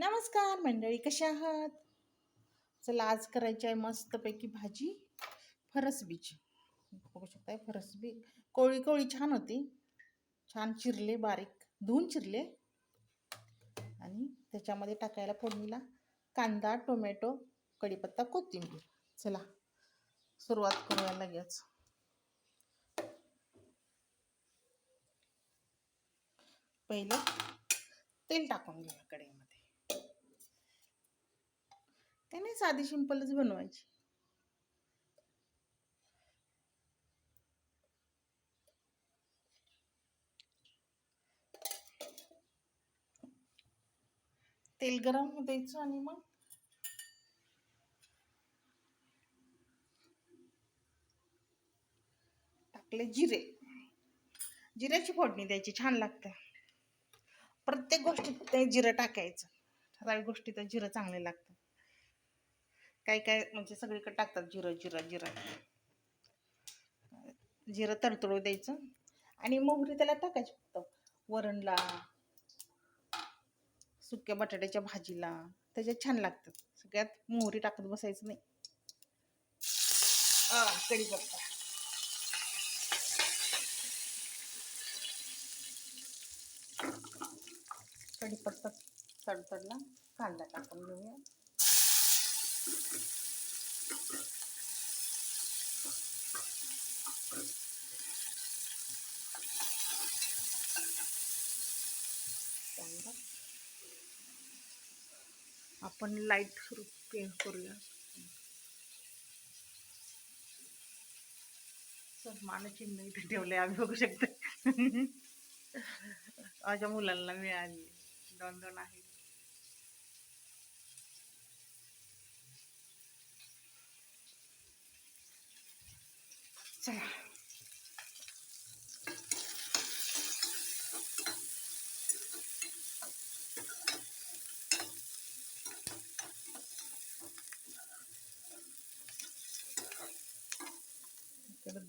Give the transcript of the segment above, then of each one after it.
नमस्कार मंडळी कशा आहात? चला आज करायची आहे मस्तपैकी भाजी फरसबीची बघू शकताय फरसबी कोळी कोळी छान होती. छान चिरले बारीक धुवून चिरले. आणि त्याच्यामध्ये टाकायला फोडणीला कांदा टोमॅटो कढीपत्ता कोथिंबीर. चला सुरुवात करूया लगेच. पहिलं तेल टाकून घ्या कढईमध्ये. काय नाही साधी सिंपलच बनवायची. तेल गरम द्यायचं आणि मग टाकले जिरे. जिऱ्याची फोडणी द्यायची छान लागते. प्रत्येक गोष्टीत ते जिरं टाकायचं. सगळ्या गोष्टीत जिरं चांगले लागतं काय काय म्हणजे सगळीकडे टाकतात जिरं जिरं जिरं. जिरं तडतडू द्यायचं. आणि मोहरी त्याला टाकायची फक्त. वरणला सुक्या बटाट्याच्या भाजीला त्याच्यात छान लागतात. सगळ्यात मोहरी टाकत बसायचं नाही. आ, कढीपत्ता कढीपत्ता तडतडला. कांदा टाकून घेऊया. आपण लाइट पेंट करूया. सर मानचिन्ह इथे ठेवले आम्ही बघू शकतो. माझ्या मुलांना मिळाली. दोन दोन आहेत.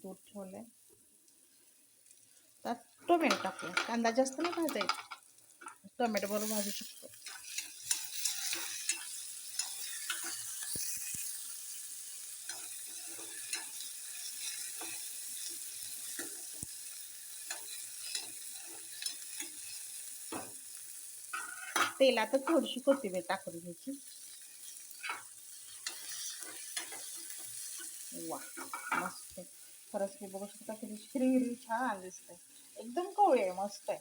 दूध ठेवलंय त्यात टोमॅटो टाकूया कांदा जास्त नाही भाजायचा टोमॅटो बरोबर भाजू शकतो तेलातच थोडीशी कोथिंबीर टाकून घ्यायची. वा मस्त खरंच मी बघू शकता किती हिरवी हिरवी छान दिसते एकदम कवळी आहे मस्त आहे.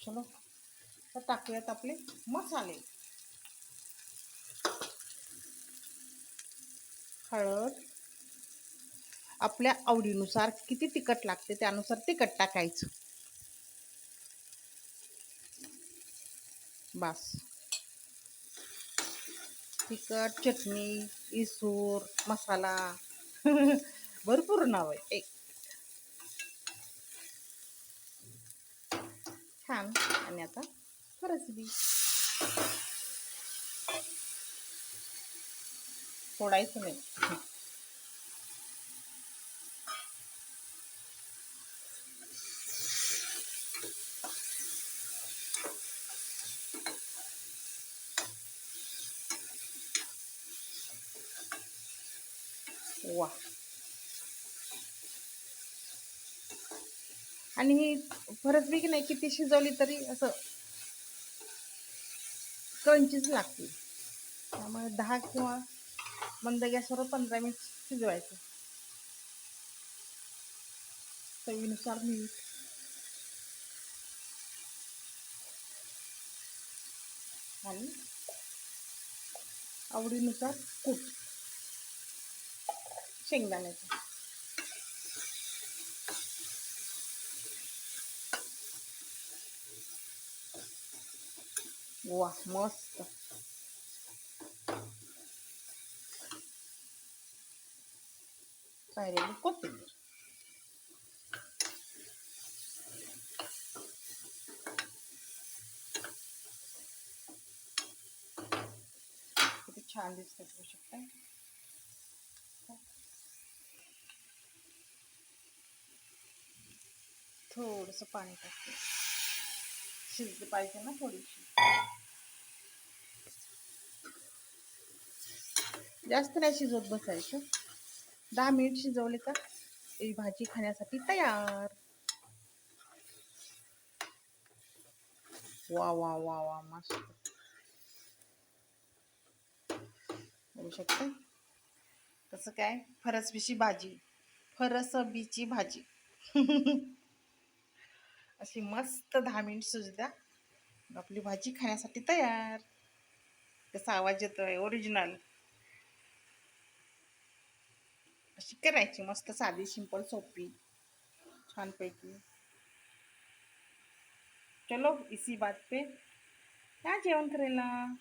चलो तर टाकूयात आपले मसाले. हळद. आपल्या आवडीनुसार किती तिखट लागते त्यानुसार तिखट टाकायचं. बास. तिखट चटणी इसूर मसाला. भरपूर नाव आहे. एक. छान. आणि आता फरसबी सोडायचं नाही. वा. आणि ही फरसबी की नाही किती शिजवली तरी असं क्रंचीच लागते. त्यामुळे दहा किंवा मंद गॅसवर पंधरा मिनिट शिजवायचं. चवीनुसार मीठ. आणि आवडीनुसार कूट. शेंगदाण्याचं वा मस्त पायरेली कोथिंबीर किती छान दिसतं बघू शकता थोडंसं पाणी टाकते. शिजली पाहिजे ना थोडीशी. जास्त नाही शिजवत बसायचं. दहा मिनिट शिजवले का ही भाजी खाण्यासाठी तयार. वा वा वा वा मस्त. बघू शकते? कसं काय? फरसबीची भाजी. फरसबीची भाजी. अशी मस्त दहा मिनिट शिजू द्या. आपली भाजी खाण्यासाठी तयार. कसा आवाज येतो आहे ओरिजिनल अशी करायची मस्त साधी सिंपल सोपी. छानपैकी. चलो इसी बात पे. या जेवण करायला